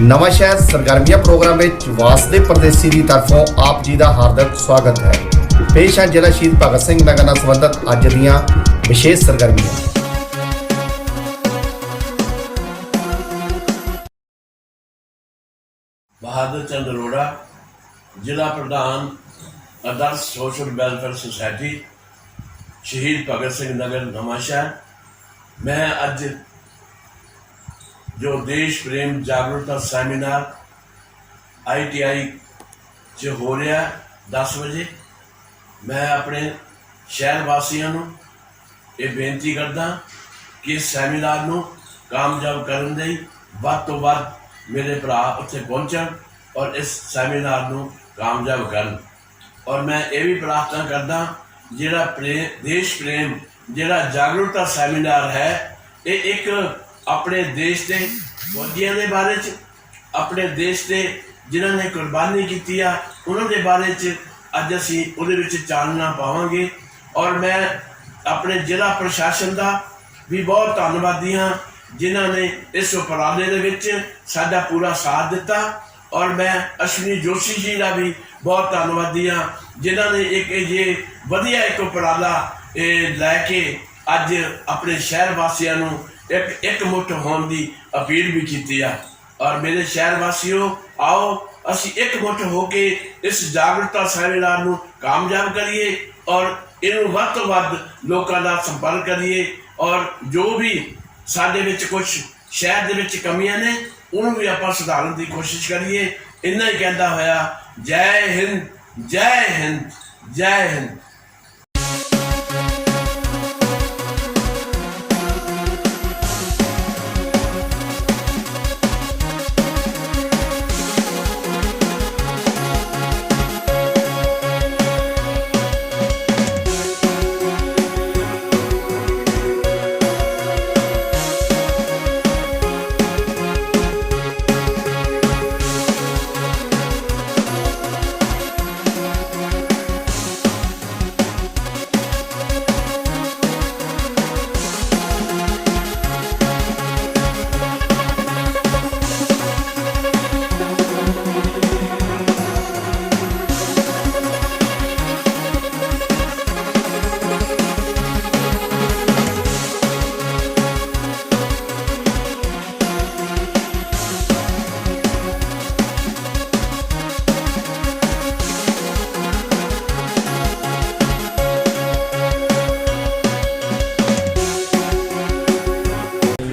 ਨਵਾਂ ਸ਼ਹਿਰ ਸਰਗਰਮੀਆਂ ਪ੍ਰੋਗਰਾਮ ਵਿੱਚ ਵਾਸਦੇ ਪਰਦੇਸੀ ਦੀ ਤਰਫੋਂ ਆਪ ਜੀ ਦਾ ਹਾਰਦਿਕ ਸਵਾਗਤ ਹੈ। ਪੇਸ਼ ਹੈ ਜ਼ਿਲ੍ਹਾ ਸ਼ਹੀਦ ਭਗਤ ਸਿੰਘ ਨਗਰ ਨਾਲ ਸੰਬੰਧਿਤ ਅੱਜ ਦੀਆਂ ਵਿਸ਼ੇਸ਼ ਸਰਗਰਮੀਆਂ। ਬਹਾਦਰ ਚੰਦ ਅਰੋੜਾ, ਜ਼ਿਲ੍ਹਾ ਪ੍ਰਧਾਨ ਆਦਰਸ਼ ਸੋਸ਼ਲ ਵੈਲਫੇਅਰ ਸੁਸਾਇਟੀ, ਸ਼ਹੀਦ ਭਗਤ ਸਿੰਘ ਨਗਰ ਨਵਾਂ ਸ਼ਹਿਰ। ਮੈਂ ਅੱਜ ਜੋ ਦੇਸ਼ ਪ੍ਰੇਮ ਜਾਗਰੂਕਤਾ ਸੈਮੀਨਾਰ ਆਈਟੀਆਈ ਚ ਹੋ ਰਿਹਾ 10 ਵਜੇ, ਮੈਂ ਆਪਣੇ ਸ਼ਹਿਰ ਵਾਸੀਆਂ ਨੂੰ ਇਹ ਬੇਨਤੀ ਕਰਦਾ ਕਿ ਇਸ ਸੈਮੀਨਾਰ ਨੂੰ ਕਾਮਯਾਬ ਕਰਨ ਲਈ ਵੱਧ ਤੋਂ ਵੱਧ ਮੇਰੇ ਭਰਾ ਉੱਥੇ ਪਹੁੰਚਣ ਔਰ ਇਸ ਸੈਮੀਨਾਰ ਨੂੰ ਕਾਮਯਾਬ ਕਰਨ। ਔਰ ਮੈਂ ਇਹ ਵੀ ਪ੍ਰਾਰਥਨਾ ਕਰਦਾ, ਜਿਹੜਾ ਪ੍ਰੇਮ, ਦੇਸ਼ ਪ੍ਰੇਮ, ਜਿਹੜਾ ਜਾਗਰੂਕਤਾ ਸੈਮੀਨਾਰ ਹੈ, ਇਹ ਇੱਕ ਆਪਣੇ ਦੇਸ਼ ਦੇ ਫੌਜੀਆਂ ਦੇ ਬਾਰੇ ਚ, ਆਪਣੇ ਦੇਸ਼ ਦੇ ਜਿਨ੍ਹਾਂ ਨੇ ਕੁਰਬਾਨੀ ਕੀਤੀ ਆ, ਉਹਨਾਂ ਦੇ ਬਾਰੇ ਚ ਅੱਜ ਅਸੀਂ ਉਹਦੇ ਵਿੱਚ ਚਾਨਣਾ ਪਾਵਾਂਗੇ। ਔਰ ਮੈਂ ਆਪਣੇ ਜ਼ਿਲ੍ਹਾ ਪ੍ਰਸ਼ਾਸਨ ਦਾ ਵੀ ਬਹੁਤ ਧੰਨਵਾਦੀ ਹਾਂ, ਜਿਨ੍ਹਾਂ ਨੇ ਇਸ ਉਪਰਾਲੇ ਦੇ ਵਿੱਚ ਸਾਡਾ ਪੂਰਾ ਸਾਥ ਦਿੱਤਾ। ਔਰ ਮੈਂ ਅਸ਼ਵਨੀ ਜੋਸ਼ੀ ਜੀ ਦਾ ਵੀ ਬਹੁਤ ਧੰਨਵਾਦੀ ਹਾਂ, ਜਿਨ੍ਹਾਂ ਨੇ ਇੱਕ ਇਹ ਜੇ ਵਧੀਆ ਇੱਕ ਉਪਰਾਲਾ ਲੈ ਕੇ ਅੱਜ ਆਪਣੇ ਸ਼ਹਿਰ ਵਾਸੀਆਂ ਨੂੰ ਇੱਕ ਇੱਕ ਮੁੱਠ ਹੋਣ ਦੀ ਅਪੀਲ ਵੀ ਕੀਤੀ ਆ। ਔਰ ਮੇਰੇ ਸ਼ਹਿਰ ਵਾਸੀਓ, ਆਓ, ਅਸੀਂ ਇੱਕ ਮੁੱਠ ਹੋ ਕੇ ਇਸ ਜਾਗਰੂਕਤਾ ਸੈਮੀਨਾਰ ਨੂੰ ਕਾਮਯਾਬ ਕਰੀਏ ਔਰ ਇਹਨੂੰ ਵੱਧ ਤੋਂ ਵੱਧ ਲੋਕਾਂ ਦਾ ਸੰਪਰਕ ਕਰੀਏ ਔਰ ਜੋ ਵੀ ਸਾਡੇ ਵਿੱਚ ਕੁਝ ਸ਼ਹਿਰ ਦੇ ਵਿੱਚ ਕਮੀਆਂ ਨੇ, ਉਹਨੂੰ ਵੀ ਆਪਾਂ ਸੁਧਾਰਨ ਦੀ ਕੋਸ਼ਿਸ਼ ਕਰੀਏ। ਇੰਨਾ ਹੀ ਕਹਿੰਦਾ ਹੋਇਆ, ਜੈ ਹਿੰਦ ਜੈ ਹਿੰਦ ਜੈ ਹਿੰਦ।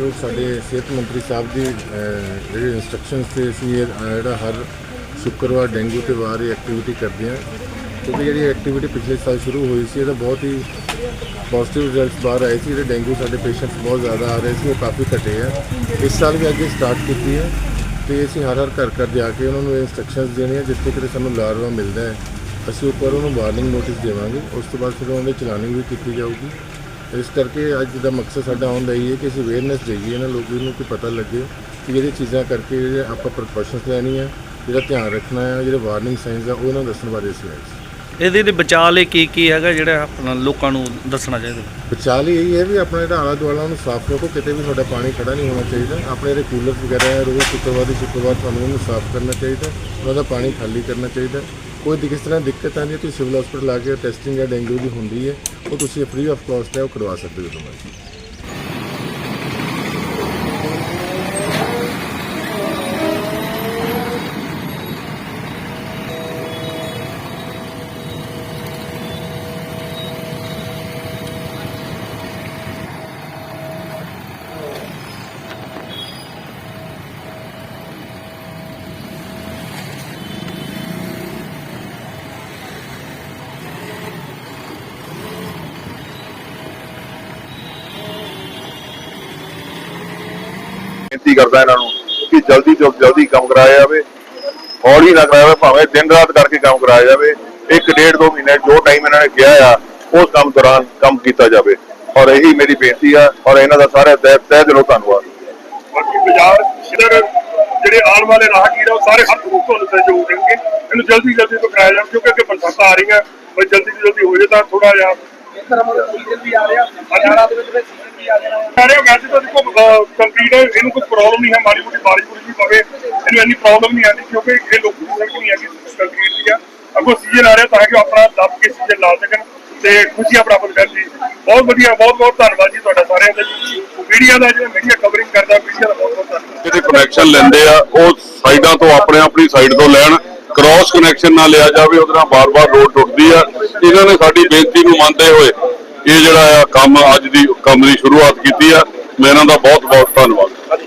ਜੋ ਸਾਡੇ ਸਿਹਤ ਮੰਤਰੀ ਸਾਹਿਬ ਦੀ ਜਿਹੜੇ ਜਿਹੜੀ ਇਨਸਟਰਕਸ਼ਨਸ ਤੇ ਅਸੀਂ ਇਹ ਜਿਹੜਾ ਹਰ ਸ਼ੁੱਕਰਵਾਰ ਡੇਂਗੂ ਤੇ ਵਾਰ ਇਹ ਐਕਟੀਵਿਟੀ ਕਰਦੇ ਹਾਂ, ਕਿਉਂਕਿ ਜਿਹੜੀ ਐਕਟੀਵਿਟੀ ਪਿਛਲੇ ਸਾਲ ਸ਼ੁਰੂ ਹੋਈ ਸੀ, ਇਹਦਾ ਬਹੁਤ ਹੀ ਪੋਜ਼ਿਟਿਵ ਰਿਜ਼ਲਟਸ ਬਾਹਰ ਆਏ ਸੀ, ਜਿਹੜੇ ਡੇਂਗੂ ਸਾਡੇ ਪੇਸ਼ੈਂਟਸ ਬਹੁਤ ਜ਼ਿਆਦਾ ਆ ਰਹੇ ਸੀ, ਉਹ ਕਾਫੀ ਘਟੇ ਆ। ਇਸ ਸਾਲ ਵੀ ਅੱਗੇ ਸਟਾਰਟ ਕੀਤੀ ਹੈ ਤੇ ਅਸੀਂ ਹਰ ਹਰ ਘਰ ਘਰ ਜਾ ਕੇ ਉਹਨਾਂ ਨੂੰ ਇਨਸਟਰਕਸ਼ਨਸ ਦੇਣੀਆਂ ਜਿੱਥੇ ਕਿਤੇ ਸਾਨੂੰ ਲਾਰਵਾ ਮਿਲਦਾ ਹੈ। ਅਸੀਂ ਉੱਪਰ ਉਹਨੂੰ ਵਾਰਨਿੰਗ ਨੋਟਿਸ ਦੇਵਾਂਗੇ, ਉਸ ਤੋਂ ਬਾਅਦ ਫਿਰ ਉਹਨਾਂ ਦੀ ਚਲਾਨਿੰਗ ਵੀ ਕੀਤੀ ਜਾਊਗੀ। ਇਸ ਕਰਕੇ ਅੱਜ ਦਾ ਮਕਸਦ ਸਾਡਾ ਹੁੰਦਾ ਹੀ ਹੈ ਕਿ ਅਸੀਂ ਅਵੇਅਰਨੈਸ ਦੇਈਏ ਇਹਨਾਂ ਲੋਕਾਂ ਨੂੰ ਕਿ ਪਤਾ ਲੱਗੇ ਕਿ ਜਿਹੜੀ ਚੀਜ਼ਾਂ ਕਰਕੇ ਜਿਹੜੇ ਆਪਾਂ ਪ੍ਰੀਕਾਸ਼ਨਸ ਲੈਣੀਆਂ ਜਿਹੜਾ ਧਿਆਨ ਰੱਖਣਾ ਹੈ ਜਿਹੜੇ ਵਾਰਨਿੰਗ ਸਾਈਨਸ ਆ ਉਹ ਇਹਨਾਂ ਨੂੰ ਦੱਸਣ ਬਾਰੇ ਅਸੀਂ ਆਏ ਸੀ। ਇਹਦੇ ਲਈ ਬਚਾਅ ਲਈ ਕੀ ਕੀ ਹੈਗਾ ਜਿਹੜਾ ਆਪਣਾ ਲੋਕਾਂ ਨੂੰ ਦੱਸਣਾ ਚਾਹੀਦਾ? ਬਚਾਅ ਲਈ ਇਹ ਹੈ ਵੀ ਆਪਣਾ ਜਿਹੜਾ ਆਲਾ ਦੁਆਲਾ ਉਹਨੂੰ ਸਾਫ਼ ਰੱਖੋ ਕਿਤੇ ਵੀ ਤੁਹਾਡਾ ਪਾਣੀ ਖੜਾ ਨਹੀਂ ਹੋਣਾ ਚਾਹੀਦਾ। ਆਪਣੇ ਜਿਹੜੇ ਕੂਲਰ ਵਗੈਰਾ ਹੈ ਰੋਜ਼ ਸ਼ੁੱਕਰਵਾਰ ਦੀ ਸ਼ੁੱਕਰਵਾਰ ਤੁਹਾਨੂੰ ਉਹਨੂੰ ਸਾਫ਼ ਕਰਨਾ ਚਾਹੀਦਾ ਉਹਨਾਂ ਦਾ ਪਾਣੀ ਖਾਲੀ ਕਰਨਾ ਚਾਹੀਦਾ। ਕੋਈ ਵੀ ਕਿਸ ਤਰ੍ਹਾਂ ਦਿੱਕਤ ਆਉਂਦੀ ਹੈ, ਤੁਸੀਂ ਸਿਵਲ ਹਸਪੀਟਲ ਆ ਕੇ ਟੈਸਟਿੰਗ ਜਾਂ ਡੇਂਗੂ ਦੀ ਹੁੰਦੀ ਹੈ, ਉਹ ਤੁਸੀਂ ਫ੍ਰੀ ਆਫ ਕਾਸਟ ਹੈ, ਉਹ ਕਰਵਾ ਸਕਦੇ ਹੋ ਤੁਹਾਨੂੰ ਬੇਨਤੀ ਕਰਦਾ ਇਹਨਾਂ ਨੂੰ ਕਿ ਜਲਦੀ ਤੋਂ ਜਲਦੀ ਕੰਮ ਕਰਾਇਆ ਜਾਵੇ ਹੌਲੀ ਨਾ ਕਰਾਇਆ ਜਾਵੇ ਭਾਵੇਂ ਦਿਨ ਰਾਤ ਕਰਕੇ ਕੰਮ ਕਰਾਇਆ ਜਾਵੇ ਇੱਕ ਡੇਢ ਦੋ ਮਹੀਨੇ ਜੋ ਟਾਈਮ ਇਹਨਾਂ ਨੇ ਕਿਹਾ ਆ ਉਸ ਕੰਮ ਦੌਰਾਨ ਕੰਮ ਕੀਤਾ ਜਾਵੇ। ਔਰ ਇਹੀ ਮੇਰੀ ਬੇਨਤੀ ਆ ਔਰ ਇਹਨਾਂ ਦਾ ਸਾਰੇ ਤਹਿ ਤਹਿ ਦਿਲੋਂ ਧੰਨਵਾਦ। ਬਾਕੀ ਬਾਜ਼ਾਰ ਸ਼ਹਿਰ ਜਿਹੜੇ ਆਉਣ ਵਾਲੇ ਰਾਹਗੀਰ ਆ ਉਹ ਸਾਰੇ ਹੱਥ ਰੂਪ ਤੋਂ ਸਹਿਯੋਗ ਦੇਣਗੇ। ਇਹਨੂੰ ਜਲਦੀ ਜਲਦੀ ਤੋਂ ਕਰਾਇਆ ਜਾਵੇ ਕਿਉਂਕਿ ਅੱਗੇ ਬਰਸਾਤਾਂ ਆ ਰਹੀਆਂ ਬਈ ਜਲਦੀ ਤੋਂ ਜਲਦੀ ਹੋ ਜੇ ਤਾਂ ਥੋੜਾ ਜਿਹਾ ਇਸ ਤਰ੍ਹਾਂ ਮਤਲਬ ਸੀਜ਼ਨ ਵੀ ਆ ਰਿਹਾ ਹਰਿਆਣਾ ਦੇ ਵਿੱਚ ਸੀਜ਼ਨ ਵੀ ਆ ਜਾਣਾ ਸਾਰੇ ਵੈਸੇ ਤਾਂ ਦੇਖੋ ਕੰਪਨੀ ਇਹਨੂੰ ਕੋਈ ਪ੍ਰੋਬਲਮ ਨਹੀਂ ਹੈ, ਮਾੜੀ ਮੋਟੀ ਬਾਰਿਸ਼ ਬੁਰਿਸ਼ ਵੀ ਪਵੇ, ਇਹਨੂੰ ਇੰਨੀ ਪ੍ਰੋਬਲਮ ਨਹੀਂ ਆਉਂਦੀ ਕਿਉਂਕਿ ਇਹ ਲੋਕੀ ਸੜਕ ਨਹੀਂ ਹੈਗੀ ਕੰਕਰੀਟ ਦੀ ਆ। ਅੱਗੋਂ ਸੀਜ਼ਨ ਆ ਰਿਹਾ ਤਾਂ ਕਿ ਆਪਣਾ ਦੱਬ ਕੇ ਸੀਜ਼ਨ ਲਾ ਸਕਣ ਤੇ ਖੁਸ਼ੀਆਂ ਪ੍ਰਾਪਤ ਕਰਨ ਜੀ ਬਹੁਤ ਵਧੀਆ, ਬਹੁਤ ਬਹੁਤ ਧੰਨਵਾਦ ਜੀ ਤੁਹਾਡਾ ਸਾਰਿਆਂ ਦਾ ਮੀਡੀਆ ਦਾ ਜਿਹੜਾ ਮੀਡੀਆ ਕਵਰਿੰਗ ਕਰਦਾ ਮੀਡੀਆ ਦਾ ਬਹੁਤ ਬਹੁਤ ਧੰਨਵਾਦ। ਜਿਹੜੇ ਕਨੈਕਸ਼ਨ ਲੈਂਦੇ ਆ, ਉਹ ਸਾਈਡਾਂ ਤੋਂ ਆਪਣੇ ਆਪਣੀ ਸਾਈਡ ਤੋਂ ਲੈਣ ਕ੍ਰਾਸ ਕਨੈਕਸ਼ਨ ਨਾ ਲਿਆ ਜਾਵੇ, ਉਹਦੇ ਨਾਲ ਬਾਰ-ਬਾਰ ਰੋਡ ਟੁੱਟਦੀ ਆ। ਇਹਨਾਂ ਨੇ ਸਾਡੀ ਬੇਨਤੀ ਨੂੰ ਮੰਨਦੇ ਹੋਏ ਇਹ ਜਿਹੜਾ ਆ ਕੰਮ ਅੱਜ ਦੀ, ਕੰਮ ਦੀ ਸ਼ੁਰੂਆਤ ਕੀਤੀ ਆ। ਮੈਂ ਇਹਨਾਂ ਦਾ ਬਹੁਤ-ਬਹੁਤ ਧੰਨਵਾਦ।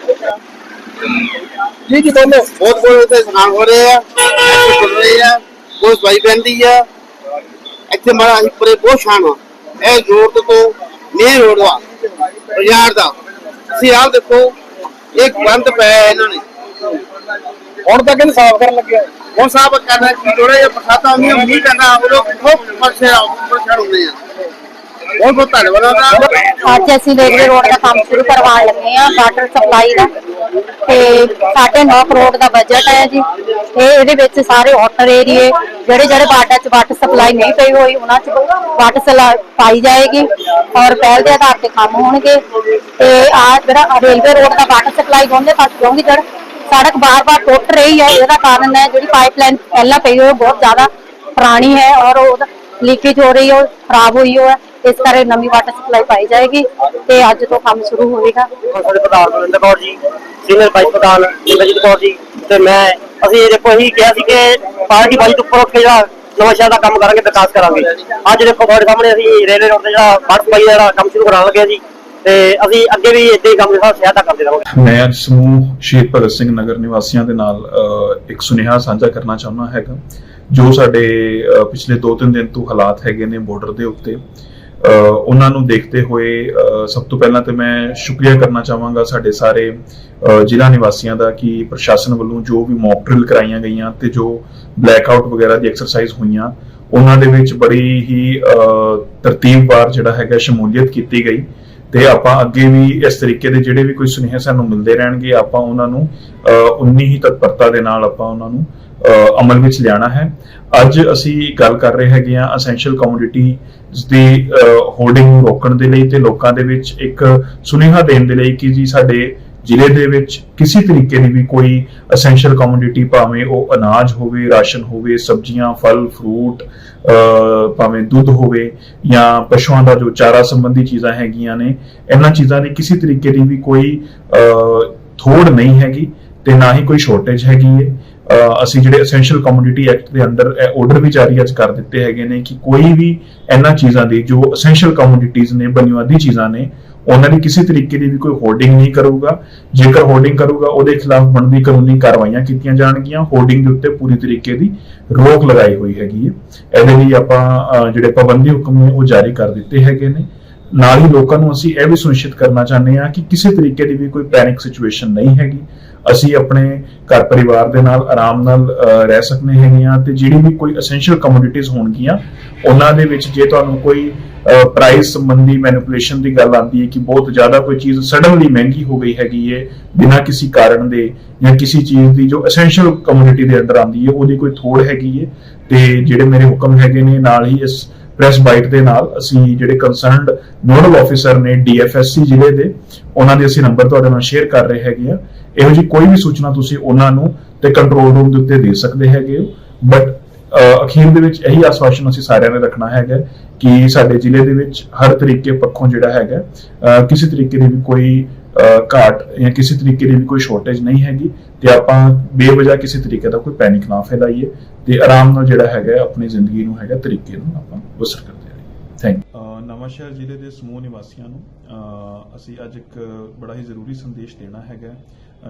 ਜੀ ਜੀ ਦੋਨੋਂ ਬਹੁਤ ਬਹੁਤ ਤੇ ਸਨਾਨ ਹੋ ਰਹੇ ਆ ਇੱਥੇ ਖੁੱਲ ਰਹੇ ਆ ਕੋਈ ਸਵਾਈ ਪੈਂਦੀ ਆ ਇੱਥੇ ਮਾਰਾ ਅਸੀਂ ਪਰੇ ਬਹੁਤ ਸ਼ਾਨ ਆ। ਇਹ ਰੋਡ ਤੋਂ ਮੇਨ ਰੋਡ ਆ। ਬਾਜ਼ਾਰ ਦਾ। ਤੁਸੀਂ ਆਪ ਦੇਖੋ ਇੱਕ ਬੰਦ ਪਿਆ ਹੈ ਇਹਨਾਂ ਨੇ। ਹੁਣ ਤੱਕ ਇਹਨੂੰ ਸਾਫ਼ ਕਰਨ ਲੱਗਿਆ। ਹੁਣ ਸਾਫ਼ ਕਰਨਾ ਕੀ ਥੋੜਾ ਜਿਹਾ ਬਰਸਾਤਾਂ ਆਉਂਦੀਆਂ ਮੀਂਹ ਪੈਂਦਾ ਉਹ ਲੋਕ ਬਹੁਤ ਪਰੇਸ਼ਾਨ ਪਰੇਸ਼ਾਨ ਹੁੰਦੇ ਆ। ਬਹੁਤ ਬਹੁਤ ਧੰਨਵਾਦ ਉਹਦਾ ਅੱਜ ਅਸੀਂ ਰੇਲਵੇ ਰੋਡ ਦਾ ਕੰਮ ਸ਼ੁਰੂ ਕਰਵਾਉਣ ਲੱਗੇ ਆ ਵਾਟਰ ਸਪਲਾਈ ਦਾ। ਤੇ ਸਾਡੇ 9 ਕਰੋੜ ਦਾ ਬਜਟ ਹੈ ਜੀ। ਤੇ ਇਹਦੇ ਵਿੱਚ ਸਾਰੇ ਵਾਟਰ ਏਰੀਏ ਜਿਹੜੇ ਜਿਹੜੇ ਵਾਟਰ ਚ ਵਾਟਰ ਸਪਲਾਈ ਨਹੀਂ ਪਈ ਹੋਈ, ਉਹਨਾਂ ਚ ਵਾਟਰ ਸਪਲਾਈ ਜਾਏਗੀ ਔਰ ਪਹਿਲ ਦੇ ਆਧਾਰ ਤੇ ਕੰਮ ਹੋਣਗੇ। ਤੇ ਆ ਜਿਹੜਾ ਰੇਲਵੇ ਰੋਡ ਦਾ ਵਾਟਰ ਸਪਲਾਈ ਦੋਨੇ ਪਾਸੇ ਕਿਉਂਕਿ ਜਿਹੜਾ ਸੜਕ ਬਾਰ-ਬਾਰ ਟੁੱਟ ਰਹੀ ਹੈ, ਇਹਦਾ ਕਾਰਨ ਹੈ ਜਿਹੜੀ ਪਾਈਪਲਾਈਨ ਪਹਿਲਾਂ ਪਈ ਹੋਈ ਬਹੁਤ ਜ਼ਿਆਦਾ ਪੁਰਾਣੀ ਹੈ ਔਰ ਉਹ ਲੀਕੇਜ ਹੋ ਰਹੀ ਹੈ ਖਰਾਬ ਹੋਈ ਹੋਈ ਹੈ। ਇਸ ਕਰਕੇ ਨਵੀਂ ਵਾਟਰ ਸਪਲਾਈ ਪਾਈ ਜਾਏਗੀ ਤੇ ਅੱਜ ਤੋਂ ਕੰਮ ਸ਼ੁਰੂ ਹੋਵੇਗਾ। ਸਾਡੇ ਪ੍ਰਧਾਨ ਬਲਵਿੰਦਰ ਕੌਰ ਜੀ ਸੀਨੀਅਰ ਵਾਈਸ ਪ੍ਰਧਾਨ ਨਿਮਰਜੀਤ ਕੌਰ ਜੀ ਤੇ ਮੈਂ ਅਸੀਂ ਇਹ ਦੇਖੋ ਇਹੀ ਕਿਹਾ ਸੀ ਕਿ ਪਾਰਟੀ ਤੋਂ ਉੱਪਰ ਉੱਠ ਕੇ ਜਿਹੜਾ ਨਵਾਂ ਸ਼ਹਿਰ ਦਾ ਕੰਮ ਕਰਾਂਗੇ ਵਿਕਾਸ ਕਰਾਂਗੇ। ਅੱਜ ਦੇਖੋ ਤੁਹਾਡੇ ਸਾਹਮਣੇ ਅਸੀਂ ਰੇਲਵੇ ਰੋਡ ਤੇ ਜਿਹੜਾ ਵਾਟਰ ਸਪਲਾਈ ਦਾ ਜਿਹੜਾ ਕੰਮ ਸ਼ੁਰੂ ਕਰਾਉਣ ਲੱਗੇ ਜੀ ਤੇ ਅਸੀਂ ਅੱਗੇ ਵੀ ਇਦਾਂ ਹੀ ਕੰਮ ਜਿਹੜਾ ਸ਼ਹਿਰ ਦਾ ਕਰਦੇ ਰਹਾਂਗੇ। ਮੈਂ ਅੱਜ ਸਮੂਹ ਸ਼ਹੀਦ ਭਗਤ ਸਿੰਘ ਨਗਰ ਨਿਵਾਸੀਆਂ ਦੇ ਨਾਲ ਇੱਕ ਸੁਨੇਹਾ ਸਾਂਝਾ ਕਰਨਾ ਚਾਹੁੰਦਾ ਹੈਗਾ ਜੋ ਸਾਡੇ ਪਿਛਲੇ 2-3 ਦਿਨ ਤੋਂ ਹਾਲਾਤ ਹੈਗੇ ਨੇ ਬਾਰਡਰ ਦੇ ਉੱਤੇ। ਉਹਨਾਂ ਨੂੰ ਦੇਖਦੇ ਹੋਏ ਸਭ ਤੋਂ ਪਹਿਲਾਂ ਤੇ ਮੈਂ ਸ਼ੁਕਰੀਆ ਕਰਨਾ ਚਾਹਾਂਗਾ ਸਾਡੇ ਸਾਰੇ ਜ਼ਿਲ੍ਹਾ ਨਿਵਾਸੀਆਂ ਦਾ ਕਿ ਪ੍ਰਸ਼ਾਸਨ ਵੱਲੋਂ ਜੋ ਵੀ ਮੌਕ ਡਰਿਲ ਕਰਾਈਆਂ ਗਈਆਂ ਤੇ ਜੋ ਬਲੈਕਆਊਟ ਵਗੈਰਾ ਦੀ ਐਕਸਰਸਾਈਜ਼ ਹੋਈਆਂ, ਉਹਨਾਂ ਦੇ ਵਿੱਚ ਬੜੀ ਹੀ ਤਰਤੀਬਵਾਰ ਜਿਹੜਾ ਹੈਗਾ ਸ਼ਮੂਲੀਅਤ ਕੀਤੀ ਗਈ ਤੇ ਆਪਾਂ ਅੱਗੇ ਵੀ ਇਸ ਤਰੀਕੇ ਦੇ ਜਿਹੜੇ ਵੀ ਕੋਈ ਸੁਨੇਹੇ ਸਾਨੂੰ ਮਿਲਦੇ ਰਹਿਣਗੇ, ਆਪਾਂ ਉਹਨਾਂ ਨੂੰ ਉਨੀ ਹੀ ਤਤਪਰਤਾ ਦੇ ਨਾਲ ਆਪਾਂ ਉਹਨਾਂ ਨੂੰ ਅਮਲ ਵਿੱਚ ਲਿਆਣਾ ਹੈ। ਅੱਜ ਅਸੀਂ ਗੱਲ ਕਰ ਰਹੇ ਹੈਗੇ ਆ ਅਸੈਂਸ਼ੀਅਲ ਕਮੋਡਿਟੀ ਦੀ ਹੋਰਡਿੰਗ ਨੂੰ ਰੋਕਣ ਦੇ ਲਈ ਤੇ ਲੋਕਾਂ ਦੇ ਵਿੱਚ ਇੱਕ ਸੁਨੇਹਾ ਦੇਣ ਦੇ ਲਈ ਕਿ ਜੀ ਸਾਡੇ ਜ਼ਿਲ੍ਹੇ ਦੇ ਵਿੱਚ ਕਿਸੇ ਤਰੀਕੇ ਦੀ ਵੀ ਕੋਈ ਅਸੈਂਸ਼ੀਅਲ ਕਮੋਡਿਟੀ ਭਾਵੇਂ ਉਹ ਅਨਾਜ ਹੋਵੇ, ਰਾਸ਼ਨ ਹੋਵੇ, ਸਬਜ਼ੀਆਂ, ਫਲ ਫਰੂਟ ਭਾਵੇਂ ਦੁੱਧ ਹੋਵੇ ਜਾਂ ਪਸ਼ੂਆਂ ਦਾ ਜੋ ਚਾਰਾ ਸੰਬੰਧੀ ਚੀਜ਼ਾਂ ਹੈਗੀਆਂ ਨੇ, ਇਹਨਾਂ ਚੀਜ਼ਾਂ ਦੀ ਕਿਸੇ ਤਰੀਕੇ ਦੀ ਵੀ ਕੋਈ ਥੋੜ ਨਹੀਂ ਹੈਗੀ ਤੇ ਨਾ ਹੀ ਕੋਈ ਸ਼ਾਰਟੇਜ ਹੈਗੀ ਹੈ। ਅਸੀਂ ਜਿਹੜੇ ਅਸੈਂਸ਼ੀਅਲ ਕਮੋਡਿਟੀ ਐਕਟ ਦੇ ਅੰਡਰ ਆਰਡਰ ਵੀ ਜਾਰੀ ਅੱਜ ਕਰ ਦਿੱਤੇ ਹੈਗੇ ਨੇ ਕਿ ਕੋਈ ਵੀ ਇਹਨਾਂ ਚੀਜ਼ਾਂ ਦੀ, ਜੋ ਅਸੈਂਸ਼ੀਅਲ ਕਮੋਡਿਟੀਜ਼ ਨੇ ਬੁਨਿਆਦੀ ਚੀਜ਼ਾਂ ਨੇ, ਉਹਨਾਂ ਦੀ ਕਿਸੇ ਤਰੀਕੇ ਦੀ ਵੀ ਕੋਈ ਹੋਰਡਿੰਗ ਨਹੀਂ ਕਰੂਗਾ। ਜੇਕਰ ਹੋਰਡਿੰਗ ਕਰੂਗਾ, ਉਹਦੇ ਖਿਲਾਫ ਬਣਦੀ ਕਾਨੂੰਨੀ ਕਾਰਵਾਈਆਂ ਕੀਤੀਆਂ ਜਾਣਗੀਆਂ। ਹੋਰਡਿੰਗ ਦੇ ਉੱਤੇ ਪੂਰੀ ਤਰੀਕੇ ਦੀ ਰੋਕ ਲਗਾਈ ਹੋਈ ਹੈਗੀ ਹੈ। ਇਹਦੇ ਲਈ ਆਪਾਂ ਜਿਹੜੇ ਪਾਬੰਦੀ ਹੁਕਮ ਨੇ, ਉਹ ਜਾਰੀ ਕਰ ਦਿੱਤੇ ਹੈਗੇ ਨੇ। ਨਾਲ ਹੀ ਲੋਕਾਂ ਨੂੰ ਅਸੀਂ ਇਹ ਵੀ ਸੁਨਿਸ਼ਚਿਤ ਕਰਨਾ ਚਾਹੁੰਦੇ ਹਾਂ ਕਿ ਕਿਸੇ ਤਰੀਕੇ ਦੀ ਵੀ ਕੋਈ ਪੈਨਿਕ ਸਿਚੁਏਸ਼ਨ ਨਹੀਂ ਹੈਗੀ। ਅਸੀਂ ਆਪਣੇ ਘਰ ਪਰਿਵਾਰ ਦੇ ਨਾਲ ਆਰਾਮ ਨਾਲ ਰਹਿ ਸਕਨੇ ਹੈਗੇ ਤੇ ਜਿਹੜੀ ਵੀ ਕੋਈ ਐਸੈਂਸ਼ੀਅਲ ਕਮੋਡਿਟੀਜ਼ ਹੋਣਗੀਆਂ, ਉਹਨਾਂ ਦੇ ਵਿੱਚ ਜੇ ਤੁਹਾਨੂੰ ਕੋਈ ਪ੍ਰਾਈਸ ਸੰਬੰਧੀ ਮੈਨੀਪੂਲੇਸ਼ਨ ਦੀ ਗੱਲ ਆਉਂਦੀ ਹੈ ਕਿ ਬਹੁਤ ਜ਼ਿਆਦਾ ਕੋਈ ਚੀਜ਼ ਸਡਨਲੀ ਮਹਿੰਗੀ ਹੋ ਗਈ ਹੈਗੀ ਹੈ, ਬਿਨਾਂ ਕਿਸੇ ਕਾਰਨ ਦੇ ਜਾਂ ਕਿਸੇ ਚੀਜ਼ ਦੀ ਜੋ ਐਸੈਂਸ਼ੀਅਲ ਕਮੋਡਿਟੀ ਦੇ ਅੰਦਰ ਆਉਂਦੀ ਹੈ, ਉਹਦੀ ਕੋਈ ਥੋੜ ਹੈਗੀ ਹੈ ਤੇ ਜਿਹੜੇ ਮੇਰੇ ਹੁਕਮ ਹੈਗੇ ਨੇ, ਨਾਲ ਹੀ ਇਸ ਪ੍ਰੈਸ ਬਾਈਟ ਦੇ ਨਾਲ ਅਸੀਂ ਜਿਹੜੇ ਕੰਸਰਨਡ ਨੋਡਲ ਆਫੀਸਰ ਨੇ ਡੀਐਫਐਸਸੀ ਜ਼ਿਲ੍ਹੇ ਦੇ, ਉਹਨਾਂ ਦੇ ਅਸੀਂ ਨੰਬਰ ਤੁਹਾਡੇ ਨਾਲ ਸ਼ੇਅਰ ਕਰ ਰਹੇ ਹੈਗੇ ਆ। ਇਹੋ ਜੀ ਕੋਈ ਵੀ ਸੂਚਨਾ ਤੁਸੀਂ ਉਹਨਾਂ ਨੂੰ ਤੇ ਕੰਟਰੋਲ ਰੂਮ ਦੇ ਉੱਤੇ ਦੇ ਸਕਦੇ ਹੈਗੇ ਹੋ। ਬਟ ਅਖੀਰ ਦੇ ਵਿੱਚ ਇਹੀ ਆਸਵਾਸ਼ਨ ਅਸੀਂ ਸਾਰਿਆਂ ਨੇ ਰੱਖਣਾ ਹੈਗਾ ਕਿ ਸਾਡੇ ਜ਼ਿਲ੍ਹੇ ਦੇ ਵਿੱਚ ਹਰ ਤਰੀਕੇ ਪੱਖੋਂ ਜਿਹੜਾ ਹੈਗਾ ਕਿਸੇ ਤਰੀਕੇ ਦੀ ਵੀ ਕੋਈ ਅਹ, ਘਾਟ ਜਾਂ ਕਿਸੇ ਤਰੀਕੇ ਦੀ ਵੀ ਕੋਈ ਸ਼ਾਰਟੇਜ ਨਹੀਂ ਹੈਗੀ ਤੇ ਆਪਾਂ ਬੇਵਜਾ ਕਿਸੇ ਤਰੀਕੇ ਦਾ ਕੋਈ ਪੈਨਿਕ ਨਾ ਫੈਲਾਈਏ ਤੇ ਆਰਾਮ ਨਾਲ ਜਿਹੜਾ ਹੈਗਾ ਆਪਣੀ ਜ਼ਿੰਦਗੀ ਨੂੰ ਹੈਗਾ ਤਰੀਕੇ ਨੂੰ ਆਪਾਂ ਬਸਰ ਕਰਦੇ ਰਹੀਏ। ਥੈਂਕ ਨਵਾਂ ਸ਼ਹਿਰ ਜ਼ਿਲ੍ਹੇ ਦੇ ਸਮੂਹ ਨਿਵਾਸੀਆਂ ਨੂੰ ਅਹ, ਅਸੀਂ ਅੱਜ ਇੱਕ ਬੜਾ ਹੀ ਜ਼ਰੂਰੀ ਸੰਦੇਸ਼ ਦੇਣਾ ਹੈਗਾ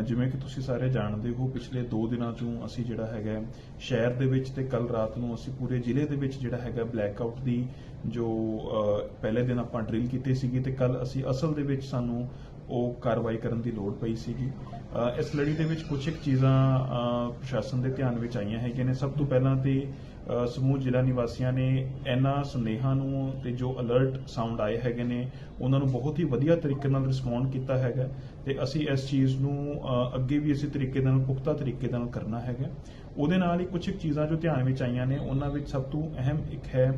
ਜਿਵੇਂ ਕਿ ਤੁਸੀਂ ਸਾਰੇ ਜਾਣਦੇ ਹੋ, ਪਿਛਲੇ 2 ਦਿਨਾਂ ਤੋਂ ਅਸੀਂ ਜਿਹੜਾ ਹੈਗਾ ਸ਼ਹਿਰ ਦੇ ਵਿੱਚ ਤੇ ਕੱਲ ਰਾਤ ਨੂੰ ਅਸੀਂ ਪੂਰੇ ਜ਼ਿਲ੍ਹੇ ਦੇ ਵਿੱਚ ਜਿਹੜਾ ਹੈਗਾ ਬਲੈਕਆਊਟ ਦੀ ਜੋ ਪਹਿਲੇ ਦਿਨ ਆਪਾਂ ਡਰਿਲ ਕੀਤੀ ਸੀਗੀ ਤੇ ਕੱਲ ਅਸੀਂ ਅਸਲ ਦੇ ਵਿੱਚ ਸਾਨੂੰ ਉਹ ਕਾਰਵਾਈ ਕਰਨ ਦੀ ਲੋੜ ਪਈ ਸੀਗੀ। ਇਸ ਲੜੀ ਦੇ ਵਿੱਚ ਕੁਝ ਇੱਕ ਚੀਜ਼ਾਂ ਪ੍ਰਸ਼ਾਸਨ ਦੇ ਧਿਆਨ ਵਿੱਚ ਆਈਆਂ ਹੈਗੀਆਂ ਨੇ। ਸਭ ਤੋਂ ਪਹਿਲਾਂ ਤੇ ਸਮੂਹ ਜ਼ਿਲ੍ਹਾ ਨਿਵਾਸੀਆਂ ਨੇ ਇਹਨਾਂ ਸੁਨੇਹਾਂ ਨੂੰ ਤੇ ਜੋ ਅਲਰਟ ਸਾਊਂਡ ਆਏ ਹੈਗੇ ਨੇ, ਉਹਨਾਂ ਨੂੰ ਬਹੁਤ ਹੀ ਵਧੀਆ ਤਰੀਕੇ ਨਾਲ ਰਿਸਪੌਂਡ ਕੀਤਾ ਹੈਗਾ ਤੇ ਅਸੀਂ ਇਸ ਚੀਜ਼ ਨੂੰ ਅੱਗੇ ਵੀ ਇਸੇ ਤਰੀਕੇ ਨਾਲ, ਪੁਖਤਾ ਤਰੀਕੇ ਨਾਲ ਕਰਨਾ ਹੈਗਾ। ਉਹਦੇ ਨਾਲ ਹੀ ਕੁਝ ਚੀਜ਼ਾਂ ਜੋ ਧਿਆਨ ਵਿੱਚ ਆਈਆਂ ਨੇ, ਉਹਨਾਂ ਵਿੱਚ ਸਭ ਤੋਂ ਅਹਿਮ ਇੱਕ ਹੈ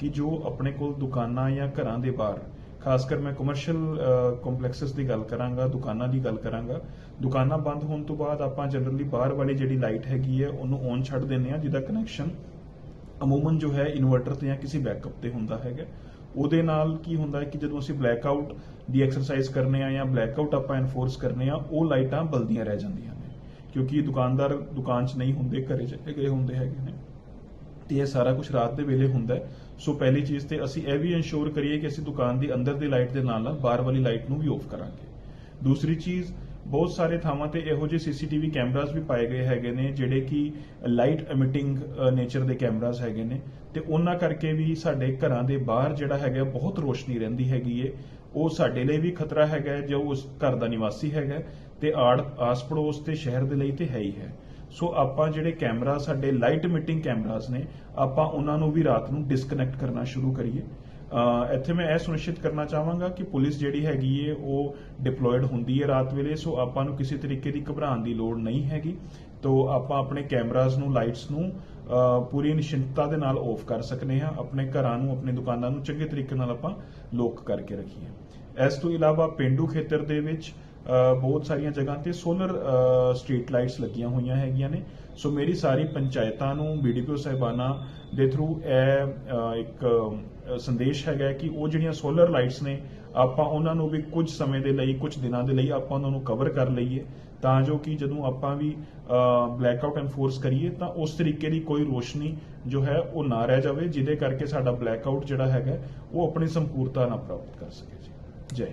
ਕਿ ਜੋ ਆਪਣੇ ਕੋਲ ਦੁਕਾਨਾਂ ਜਾਂ ਘਰਾਂ ਦੇ ਬਾਹਰ, ਖਾਸ ਕਰ ਮੈਂ ਕਮਰਸ਼ੀਅਲ ਕੰਪਲੈਕਸਸ ਦੀ ਗੱਲ ਕਰਾਂਗਾ, ਦੁਕਾਨਾਂ ਦੀ ਗੱਲ ਕਰਾਂਗਾ, ਦੁਕਾਨਾਂ ਬੰਦ ਹੋਣ ਤੋਂ ਬਾਅਦ ਆਪਾਂ ਜਨਰਲੀ ਬਾਹਰ ਵਾਲੀ ਜਿਹੜੀ ਲਾਈਟ ਹੈਗੀ ਹੈ, ਉਹਨੂੰ ਔਨ ਛੱਡ ਦਿੰਦੇ ਆ ਜਿਹਦਾ ਕਨੈਕਸ਼ਨ ਅਮੂਮਨ ਜੋ ਹੈ ਇਨਵਰਟਰ ਤੇ ਜਾਂ ਕਿਸੇ ਬੈਕਅਪ ਤੇ ਹੁੰਦਾ ਹੈਗਾ। ਉਹਦੇ ਨਾਲ ਕੀ ਹੁੰਦਾ ਹੈ ਕਿ ਜਦੋਂ ਅਸੀਂ ਬਲੈਕਆਊਟ ਦੀ ਐਕਸਰਸਾਈਜ਼ ਕਰਨੇ ਆ ਜਾਂ ਬਲੈਕਆਊਟ ਆਪਾਂ ਐਨਫੋਰਸ ਕਰਨੇ ਆ, ਉਹ ਲਾਈਟਾਂ ਬਲਦੀਆਂ ਰਹਿ ਜਾਂਦੀਆਂ ਨੇ। ਕਿਉਂਕਿ ਦੁਕਾਨਦਾਰ ਦੁਕਾਨ 'ਚ ਨਹੀਂ ਹੁੰਦੇ, ਘਰੇ ਚਲੇ ਗਏ ਹੁੰਦੇ ਹੈਗੇ ਨੇ। ਤੇ ਇਹ ਸਾਰਾ ਕੁਝ ਰਾਤ ਦੇ ਵੇਲੇ ਹੁੰਦਾ ਸੋ ਪਹਿਲੀ ਚੀਜ਼ ਤੇ ਅਸੀਂ ਇਹ ਵੀ ਇਨਸ਼ੋਰ ਕਰੀਏ ਕਿ ਅਸੀਂ ਦੁਕਾਨ ਦੀ ਅੰਦਰ ਦੀ ਲਾਈਟ ਦੇ ਨਾਲ ਨਾਲ ਬਾਹਰ ਵਾਲੀ ਲਾਈਟ ਨੂੰ ਵੀ ਆਫ ਕਰਾਂਗੇ। ਦੂਸਰੀ ਚੀਜ਼ ਬਹੁਤ ਸਾਰੇ ਥਾਵਾਂ ਤੇ ਇਹੋ ਜਿਹੇ ਸੀਸੀਟੀਵੀ ਕੈਮਰਾਸ ਵੀ ਪਾਏ ਗਏ ਹੈਗੇ ਨੇ ਜਿਹੜੇ ਕਿ ਲਾਈਟ ਐਮਿਟਿੰਗ ਨੇਚਰ ਦੇ ਕੈਮਰਾਸ ਹੈਗੇ ਨੇ। ਤੇ ਉਹਨਾਂ ਕਰਕੇ ਵੀ ਸਾਡੇ ਘਰਾਂ ਦੇ ਬਾਹਰ ਜਿਹੜਾ ਹੈਗਾ ਬਹੁਤ ਰੋਸ਼ਨੀ ਰਹਿੰਦੀ ਹੈਗੀ ਏ। ਉਹ ਸਾਡੇ ਲਈ ਵੀ ਖਤਰਾ ਹੈਗਾ ਹੈ, ਜੋ ਉਸ ਘਰ ਦਾ ਨਿਵਾਸੀ ਹੈਗਾ ਹੈ, ਤੇ ਆੜ ਆਸ ਪੜੋਸ ਤੇ ਸ਼ਹਿਰ ਦੇ ਲਈ ਤੇ ਹੈ ਹੀ ਹੈ। ਸੋ ਆਪਾਂ ਜਿਹੜੇ ਕੈਮਰਾ ਸਾਡੇ ਲਾਈਟ ਐਮਿਟਿੰਗ ਕੈਮਰਾਸ ਨੇ ਆਪਾਂ ਉਹਨਾਂ ਨੂੰ ਵੀ ਰਾਤ ਨੂੰ ਡਿਸਕਨੈਕਟ ਕਰਨਾ ਸ਼ੁਰੂ ਕਰੀਏ। ਇੱਥੇ ਮੈਂ ਇਹ ਸੁਨਿਸ਼ਚਿਤ ਕਰਨਾ ਚਾਹਾਂਗਾ ਕਿ ਪੁਲਿਸ ਜਿਹੜੀ ਹੈਗੀ ਏ, ਉਹ ਡਿਪਲੋਇਡ ਹੁੰਦੀ ਹੈ ਰਾਤ ਵੇਲੇ, ਸੋ ਆਪਾਂ ਨੂੰ ਕਿਸੇ ਤਰੀਕੇ ਦੀ ਘਬਰਾਉਣ ਦੀ ਲੋੜ ਨਹੀਂ ਹੈਗੀ। ਤੋ ਆਪਾਂ ਆਪਣੇ ਕੈਮਰਾਜ਼ ਨੂੰ, ਲਾਈਟਸ ਨੂੰ ਪੂਰੀ ਨਿਸ਼ਚਿੰਤਤਾ ਦੇ ਨਾਲ ਆਫ ਕਰ ਸਕਨੇ ਹਾਂ। ਆਪਣੇ ਘਰਾਂ ਨੂੰ, ਆਪਣੇ ਦੁਕਾਨਾਂ ਨੂੰ ਚੰਗੇ ਤਰੀਕੇ ਨਾਲ ਆਪਾਂ ਲੋਕ ਕਰਕੇ ਰੱਖੀਏ। ਇਸ ਤੋਂ ਇਲਾਵਾ ਪਿੰਡੂ ਖੇਤਰ ਦੇ ਵਿੱਚ ਬਹੁਤ ਸਾਰੀਆਂ ਜਗ੍ਹਾ ਤੇ ਸੋਲਰ ਸਟਰੀਟ ਲਾਈਟਸ ਲੱਗੀਆਂ ਹੋਈਆਂ ਹੈਗੀਆਂ ਨੇ। ਸੋ ਮੇਰੀ ਸਾਰੀ ਪੰਚਾਇਤਾਂ ਨੂੰ ਬੀਡੀਪੀਓ ਸਾਹਿਬਾਨਾਂ ਦੇ ਥਰੂ ਇਹ ਇੱਕ ਸੰਦੇਸ਼ ਹੈਗਾ ਕਿ ਉਹ ਜਿਹੜੀਆਂ ਸੋਲਰ ਲਾਈਟਸ ਨੇ, ਆਪਾਂ ਉਹਨਾਂ ਨੂੰ ਵੀ ਕੁਝ ਸਮੇਂ ਦੇ ਲਈ, ਕੁਝ ਦਿਨਾਂ ਦੇ ਲਈ ਆਪਾਂ ਉਹਨਾਂ ਨੂੰ ਕਵਰ ਕਰ ਲਈਏ। ਤਾਂ ਜੋ ਕਿ ਜਦੋਂ ਆਪਾਂ ਵੀ ਬਲੈਕ ਆਊਟ ਐਨਫੋਰਸ ਕਰੀਏ, ਤਾਂ ਉਸ ਤਰੀਕੇ ਦੀ ਕੋਈ ਰੋਸ਼ਨੀ ਜੋ ਹੈ, ਉਹ ਨਾ ਰਹਿ ਜਾਵੇ, ਜਿਹਦੇ ਕਰਕੇ ਸਾਡਾ ਬਲੈਕ ਆਊਟ ਜਿਹੜਾ ਹੈਗਾ, ਉਹ ਆਪਣੀ ਸੰਪੂਰਤਾ ਨਾ ਪ੍ਰਾਪਤ ਕਰ ਸਕੇ ਜੀ। ਜੈ